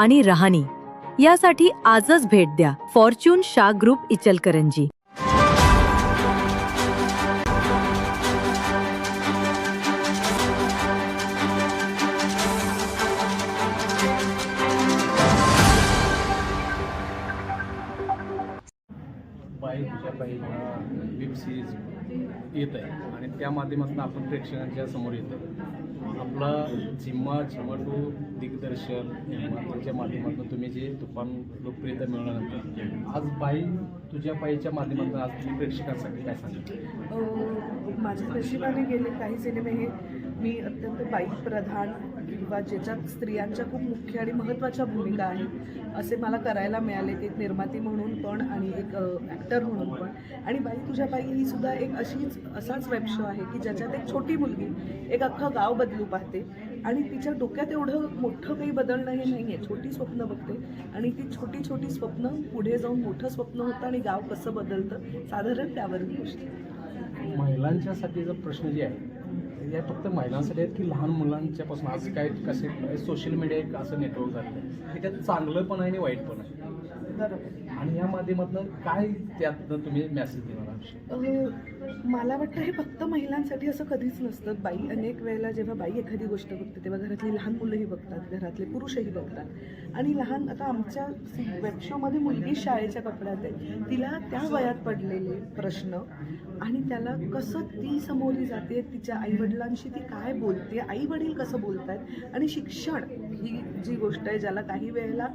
आणि राहणी. यासाठी आजच भेट द्या. Fortune Shah group Ichalkaranji. बाई तुझ्या वेब सिरीज येत आहे. आणि त्या माध्यमातून आपण प्रेक्षकांच्या समोर येतो आपला झिम्मा झिमाटो दिग्दर्शन तुमच्या माध्यमातून तुम्ही जे तुफान लोकप्रियता मिळवल्यानंतर आज बाई तुझ्या बाईच्या माध्यमातून आज तुम्ही प्रेक्षकांसाठी काय सांगितलं माझ्या नशिबाने गेले काही सिनेमे हे. मी अत्यंत बाईप्रधान किंवा ज्याच्यात स्त्रियांच्या खूप मुख्य आणि महत्त्वाच्या भूमिका आहेत असे मला करायला मिळाले एक निर्माती म्हणून पण आणि एक ॲक्टर म्हणून पण. आणि बाई तुझ्या बाई ही सुद्धा एक अशीच असाच वेब शो आहे की ज्याच्यात एक छोटी मुलगी एक अख्खं गाव बदलू पाहते आणि तिच्या डोक्यात एवढं मोठं काही बदलणं हे नाही आहे छोटी स्वप्न बघते आणि ती छोटी छोटी स्वप्न पुढे जाऊन मोठं स्वप्न होतं आणि गाव कसं बदलतं साधारण त्यावर गोष्ट. महिलांच्यासाठी महिलांच्यासाठीचा प्रश्न जे आहे या फक्त महिलांसाठी आहेत की लहान मुलांच्यापासून? आज काय कसे सोशल मीडिया एक असं नेटवर्क झालं आहे. की त्यात चांगलं पण आहे आणि वाईट पण आहे. बरोबर. आणि या माध्यमातून काय त्यातनं तुम्ही मेसेज देणार मला वाटतं हे फक्त महिलांसाठी असं कधीच नसतं. बाई अनेक वेळेला जेव्हा बाई एखादी गोष्ट बघते तेव्हा घरातली लहान मुलंही बघतात घरातले पुरुषही बघतात. आणि लहान आता आमच्या वेबशोमध्ये मुलगी शाळेच्या कपड्यात आहे. तिला त्या वयात पडलेले प्रश्न आणि त्याला कसं ती समोरली जाते तिच्या आईवडिलांशी ती काय बोलते आई वडील कसं बोलतात आणि शिक्षण ही जी गोष्ट आहे ज्याला काही वेळेला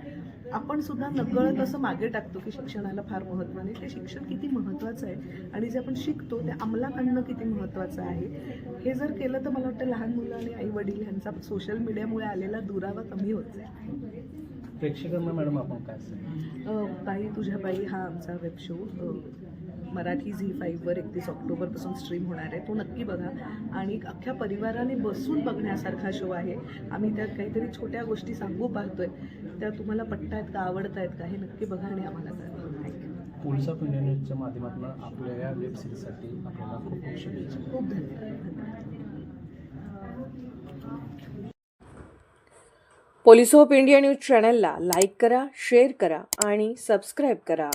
आपण सुद्धा नकळत असं मागे टाकतो की शिक्षणाला फार महत्त्व नाही. ते शिक्षण किती महत्त्वाचं आहे आणि जे आपण शिकतो ते अंमलात आणणं किती महत्त्वाचं आहे? हे जर केलं तर मला वाटतं लहान मुलं आणि आई वडील ह्यांचा सोशल मीडियामुळे आलेला दुरावा कमी होत जाईल. प्रेक्षकांना मॅडम आपण काय बाई तुझ्या बाई हा आमचा वेब शो मराठी झी फाईव्हवर एकतीस ऑक्टोबरपासून स्ट्रीम होणार आहे. तो नक्की बघा. आणि अख्ख्या परिवाराने बसून बघण्यासारखा शो आहे. आम्ही त्यात काहीतरी छोट्या गोष्टी सांगू पाहतोय. त्या तुम्हाला पटतायत का आवडतायत का हे नक्की बघा आणि आम्हाला कळवा. पुलसा इंडिया न्यूजच्या माध्यमातून आपल्या या वेब सिरीजसाठी आपल्याला खूप खूप शुभेच्छा. खूप धन्यवाद. पोलीस ऑफ इंडिया न्यूज चॅनलला लाईक करा शेअर करा आणि सबस्क्राईब करा.